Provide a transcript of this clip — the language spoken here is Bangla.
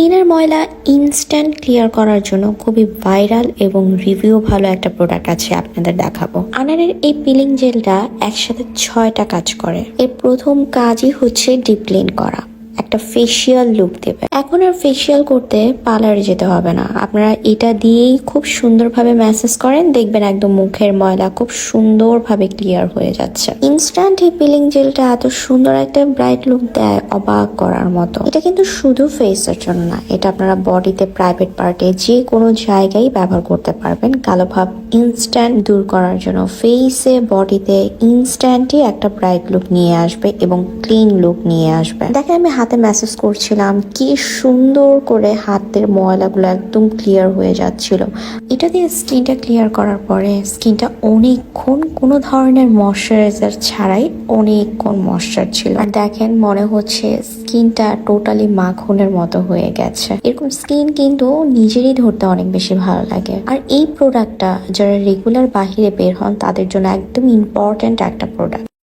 স্কিনের ময়লা ইনস্ট্যান্ট ক্লিয়ার করার জন্য খুবই ভাইরাল এবং রিভিউ ভালো একটা প্রোডাক্ট আছে আপনাদের দেখাবো। আনারের এই পিলিং জেলটা একসাথে ছয়টা কাজ করে। এর প্রথম কাজই হচ্ছে ডিপ ক্লিন করা। একটা ফেসিয়াল লুক দেবে। এখন আর ফেসিয়াল করতে পার্লারে যেতে হবে না। আপনারা এটা দিয়েই খুব সুন্দরভাবে ম্যাসেজ করেন, দেখবেন একদম মুখের ময়লা খুব সুন্দরভাবে ক্লিয়ার হয়ে যাচ্ছে। ইনস্ট্যান্ট এই পিলিং জেলটা এত সুন্দর একটা ব্রাইট লুক দেয় অবাক করার মতো। এটা কিন্তু শুধু ফেসের জন্য না, এটা আপনারা বডিতে প্রাইভেট পার্টে যে কোনো জায়গায় ব্যবহার করতে পারবেন। কালো ভাব ইনস্ট্যান্ট দূর করার জন্য ফেসে বডিতে ইনস্ট্যান্টই একটা ব্রাইট লুক নিয়ে আসবে এবং ক্লিন লুক নিয়ে আসবে। দেখেন আমি হাতে মেসেজ করছিলাম, কি সুন্দর করে হাতের ময়লাগুলো একদম ক্লিয়ার হয়ে যাচ্ছিল। এটা দিয়ে স্কিনটা ক্লিয়ার করার পরে স্কিনটা অনেকক্ষণ কোনো ধরনের ময়শ্চারাইজার ছাড়াই অনেকক্ষণ ময়শ্চার ছিল। আর দেখেন, মনে হচ্ছে স্কিনটা টোটালি মাখনের মতো হয়ে গেছে। এরকম স্কিন কিন্তু নিজেরই ধরতে অনেক বেশি ভালো লাগে। আর এই প্রোডাক্টটা যারা রেগুলার বাহিরে বের হন, তাদের জন্য একদম ইম্পর্ট্যান্ট একটা প্রোডাক্ট